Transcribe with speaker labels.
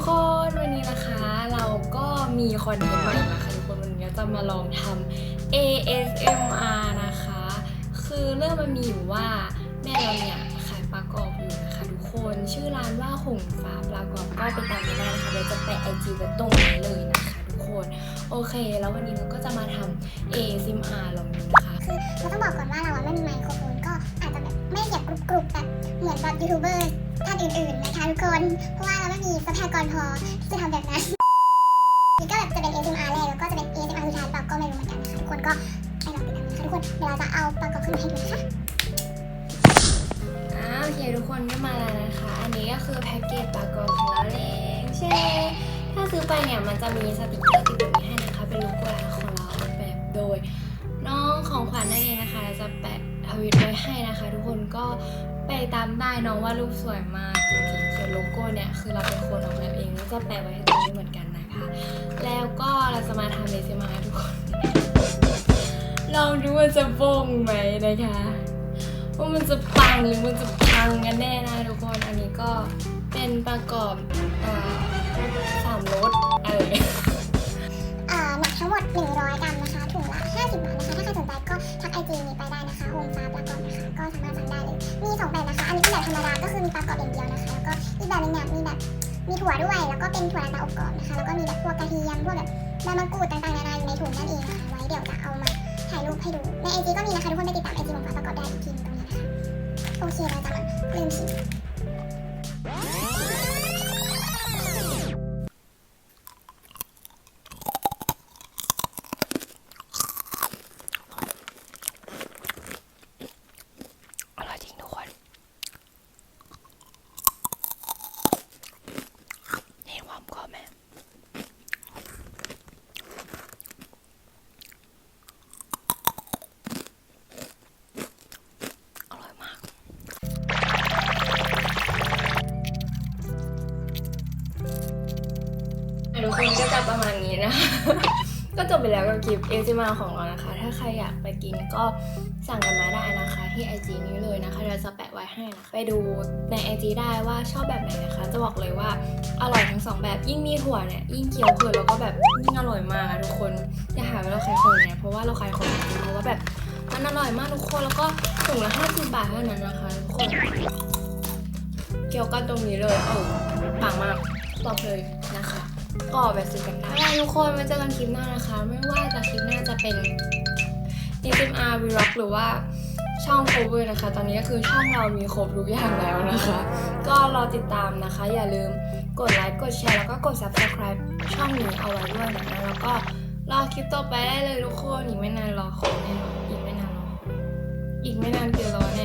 Speaker 1: กคนวันนี้นะคะเราก็มีคอนเทนต์ใหม่นะคะทุกคนวันนี้จะมาลองทำ ASMR นะคะ คือเรื่องมันมีอยู่ว่าแม่เราเนี่ยขายปลากรอบอยู่นะคะทุกคนชื่อร้านว่าหงฟ้าปลากรอบก็ไปตามกันได้นะคะเดี๋ยวจะแปะไอจีไว้ตรงนี้เลยนะคะทุกคนโอเค แล้ววันนี้เราก็จะมาทำ ASMR ลองดูนะคะ
Speaker 2: คือเราต้องบอกก่อนว่าเราไม่มีไมโครโฟนก็อาจจะแบบไม่เสียงกรุบๆแบบเหมือนแบบยูทูบเบอร์ท่านอื่นๆนะคะทุกคนเพราะว่า ทรัพยากรพอที่จะทำแบบนั้นนี่ก็แบบจะเป็น ASMR แรกแล้วก็จะเป็น ASMR สุดท้ายเปล่าก็ไม่รู้เหมือนกันนะคะทุกคนก็ไปลองติดตามนะคะทุกคนเดี๋ยวเราจะเอาปากกาขึ้นมาให้ดูนะคะ
Speaker 1: อ่าโอเคทุกคนก็มาแล้วนะคะ อันนี้ก็คือแพ็กเกจปลากรอบของเราเองใช่ ถ้าซื้อไปเนี่ยมันจะมีสติกเกอร์ติดแบบนี้ให้นะคะ เป็นโลโก้ร้านของเราแบบโดย น้องของขวัญนั่นเองนะคะจะแปะ วิตไว้ให้นะคะ ทุกคนก็ไปตามได้น้องว่ารูปสวยมากจริงๆส่วนโลโก้เนี่ยคือเราเป็นคนออกแบบเองแล้วจะแปะไว้ตรงนี้เหมือนกันนะคะ แล้วก็เราจะมาทำเลซิมาทุกคนลองดูว่าจะบงไหมนะคะว่ามันจะปังหรือมันจะพังกันแน่นะทุกคนอันนี้ก็เป็นประกอบสามรสอะไร
Speaker 2: เออหนักทั้งหมด 100 กรัมนะคะถุงละ 50 บาทนะคะ ถ้าใครสนใจก็ทักไอจีนี้ไปได้ มฟ้าปลากรอบนะคะ ก็สามารถสั่งได้เลย มีสองแบบนะคะ อันนี้เป็นแบบธรรมดา ก็คือมีปลากรอบอย่างเดียวนะคะ แล้วก็อีกแบบนึงเนี่ยมีแบบมีถั่วด้วย แล้วก็เป็นถั่วลันเตาอบกรอบนะคะ แล้วก็มีแบบพวกกระเทียมพวกแบบใบมะกรูดต่างๆนานาอยู่ในถุงนั่นเองนะคะ ไว้เดี๋ยวจะเอามาถ่ายรูปให้ดู ในไอจีก็มีนะคะทุกคนไปติดตามไอจีของฟ้าปลากรอบได้อีกทีนึงตรงนี้นะคะ โอเคเราจะมาเริ่มชิม
Speaker 1: คนก็จะประมาณนี้นะคะก็จบไปแล้วกับคลิปเอซิมาของเรานะคะ ถ้าใครอยากไปกินก็สั่งกันมาได้นะคะ ที่ IG นี้เลยนะคะเราจะแปะไว้ให้นะคะไปดูใน IG ได้ว่าชอบแบบไหนนะคะ จะบอกเลยว่าอร่อยทั้งสองแบบยิ่งมีถั่วเนี่ยยิ่งเคี้ยวเพลินแล้วก็แบบยิ่งอร่อยมากทุกคนอย่าหาว่าเราขายของเนี่ยเพราะว่าเราขายของจริงเพราะว่าแบบมันอร่อยมากทุกคนแล้วก็ถุงละ50บาทเท่านั้นนะคะทุกคนเกี่ยวกันตรงนี้เลยเออปังมากบอกเลยนะคะ ก็ไปซื้อกันได้ทุกคนไว้เจอกันคลิปหน้านะคะ ไม่ว่าจะคลิปหน้าจะเป็น ASMR Vlog หรือว่าช่อง cover นะคะ ตอนนี้ก็คือช่องเรามีครบทุกอย่างแล้วนะคะ ก็รอติดตามนะคะ อย่าลืมกดไลค์กดแชร์แล้วก็กด subscribe ช่องนี้เอาไว้ด้วยนะแล้วก็รอคลิปต่อไปได้เลยทุกคนอีกไม่นานรอคอแน่นอนอีกไม่นานรออีกไม่นานเกิน